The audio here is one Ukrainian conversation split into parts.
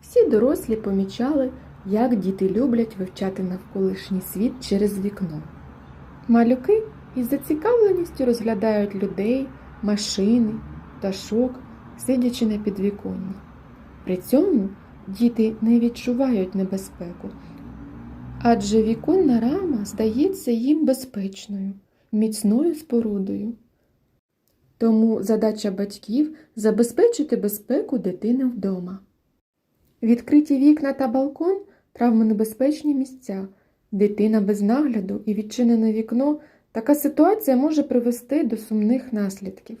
Всі дорослі помічали, як діти люблять вивчати навколишній світ через вікно. Малюки із зацікавленістю розглядають людей, машини, пташок, сидячи на підвіконні. При цьому діти не відчувають небезпеку, адже віконна рама здається їм безпечною, міцною спорудою. Тому задача батьків забезпечити безпеку дитини вдома. Відкриті вікна та балкон травмонебезпечні місця. Дитина без нагляду і відчинене вікно така ситуація може привести до сумних наслідків.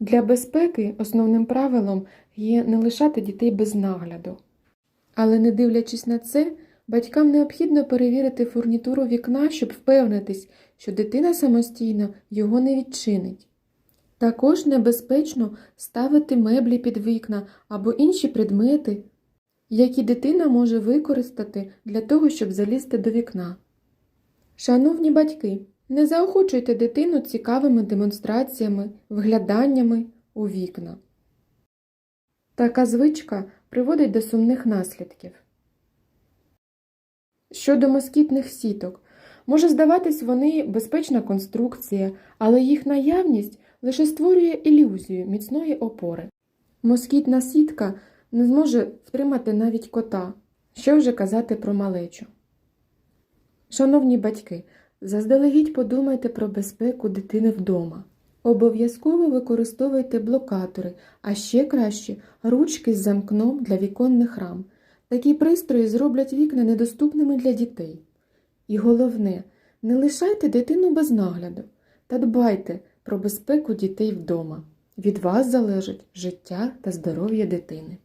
Для безпеки основним правилом є не лишати дітей без нагляду. Але не дивлячись на це, батькам необхідно перевірити фурнітуру вікна, щоб впевнитись, що дитина самостійно його не відчинить. Також небезпечно ставити меблі під вікна або інші предмети, які дитина може використати для того, щоб залізти до вікна. Шановні батьки, не заохочуйте дитину цікавими демонстраціями, вгляданнями у вікна. Така звичка приводить до сумних наслідків. Щодо москітних сіток, може здаватись вони безпечна конструкція, але їх наявність лише створює ілюзію міцної опори. Москітна сітка не зможе втримати навіть кота, що вже казати про малечу. Шановні батьки, заздалегідь подумайте про безпеку дитини вдома. Обов'язково використовуйте блокатори, а ще краще ручки з замкном для віконних рам. Такі пристрої зроблять вікна недоступними для дітей. І головне, не лишайте дитину без нагляду та дбайте про безпеку дітей вдома. Від вас залежить життя та здоров'я дитини.